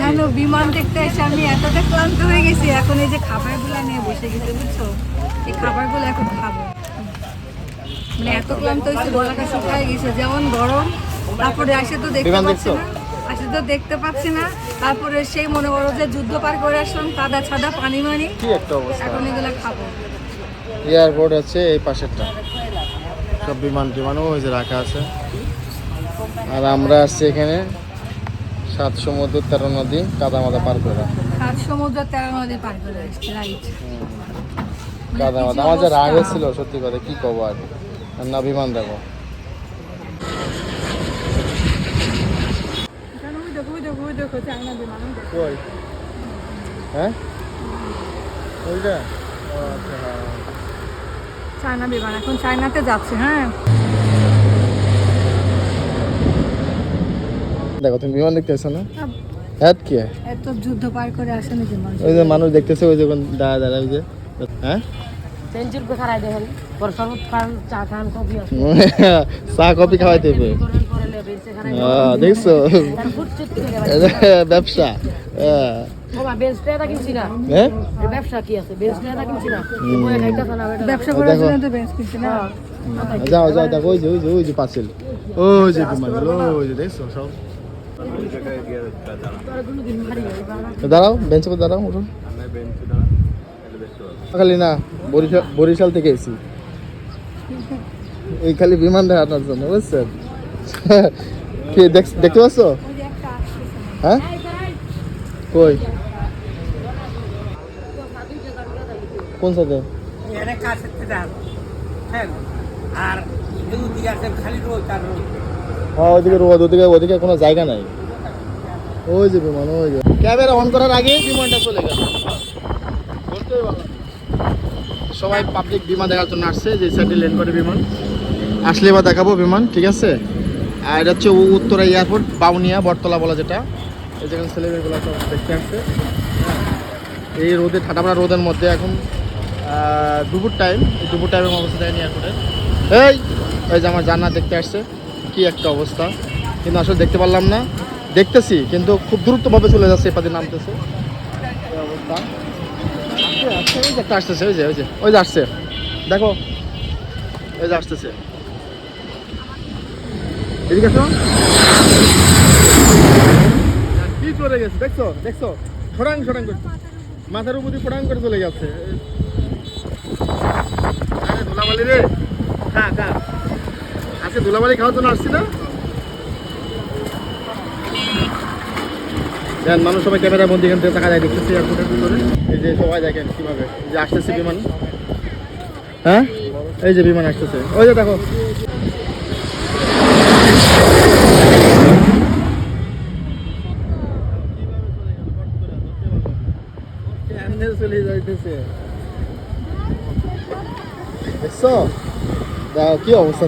জানো বিমান দেখতে এসে আমি এতটা ক্লান্ত হয়ে গেছি? এখন এই যে খাবারগুলো নিয়ে বসে গেছে বুঝছ? এই খাবারগুলো এখন খাব। মানে এত ক্লান্ত হয়েছে গলাটা শুকায় গেছে। যেমন গরম তারপরে আসে তো দেখতে পাচ্ছি না। আসে তো দেখতে পাচ্ছি না। তারপরে সেই মনে করো যে যুদ্ধ পার করে আসলাম কাদা ছাদা পানি মানি। কি একটা অবস্থা। এখন এগুলো খাব। এয়ারপোর্ট আছে এই পাশেরটা। সব বিমান টিমানও হয়েছে রাখা আছে। আর আমরা আসছি এখানে। সাত সমুদ্র তেরো নদী কাদা মাদা পার করে সাত সমুদ্র তেরো নদী পার করে রাইট কাদা মাদা আমার যে রাগ ছিল সত্যি কথা কি কব আর? না বিমান দেখো হ্যাঁ? ওইটা? চায়না বিমান এখন চায়নাতে যাচ্ছে হ্যাঁ। দেখো তুমি বিমান দেখতে আসছো না হ্যাঁ কে? এত যুদ্ধ পার করে আসে না বিমান ওই যে মানুষ দেখতেছে ওই যখন দাঁড়া দাঁড়া ওই যে। হ্যাঁ? সেঞ্চুর পে দেখেন পর শরবত খান চা খান কফি আছে চা কফি খাওয়াইতে দেখছ? ব্যবসা। যাও যাও দেখো ওই যে ওই যে ওই যে পাঁচিল। ওই যে ওই যে দেখছ সব? দাঁড়াও বেঞ্চে দাঁড়াও, উঠুন। খালি না, বরিশাল বরিশাল থেকে এসি। এই খালি বিমান দেখানোর জন্য, বুঝছেন? কি, দেখ- দেখতে পাচ্ছ? হ্যাঁ? কই? কোন সাথে হ্যাঁ। আর খালি রোজ আর হ্যাঁ ওইদিকে রোদ ওদিকে ওদিকে কোনো জায়গা নাই। ওই যে বিমান, ওই যে। ক্যামেরা অন করার আগে বিমানটা চলে গেল। পারলাম সবাই পাবলিক বিমান দেখার জন্য আসছে, যে সাইডে লেন করে বিমান। আসলে এবার দেখাবো বিমান, ঠিক আছে? আর এটা হচ্ছে উত্তরা এয়ারপোর্ট বাউনিয়া, বটতলা বলা যেটা। এই যেখানে ছেলেমেয়েগুলো সব দেখতে আসছে। এই রোদে ঠাটাপড়া রোদের মধ্যে এখন দুপুর টাইম দুপুর টাইমের অবস্থা দেয়নি এয়ারপোর্টে এই ওই যে আমার জান্নাত দেখতে আসছে। কি একটা অবস্থা? কিন্তু আসলে দেখতে পারলাম না। দেখতেছি, কিন্তু খুব দ্রুতভাবে চলে যাচ্ছে এপাতে নামতেছে। আসতেছে, ওই যে ওই যে ওই যে আসছে। দেখো, ওই যে আসতেছে। এদিকে আসো। কি চলে গেছে? দেখছ দেখছ? সরাং সরাং করছে। মাথার উপর ফোড়াং করে চলে যাচ্ছে আরে, ধুলাবালি রে। আজকে ধুলাবালি খাওয়ার জন্য আসছি না। মানুষ সবাই ক্যামেরার বন্দি এখান থেকে টাকা যায় দেখতেছি এয়ারপোর্টের ভিতরে। এই যে সবাই দেখেন কীভাবে। এই যে আসতেছে বিমান। হ্যাঁ? এই যে বিমান আসতেছে। ওই যে দেখো। চলে যাইতেছে। দেখো কি অবস্থা?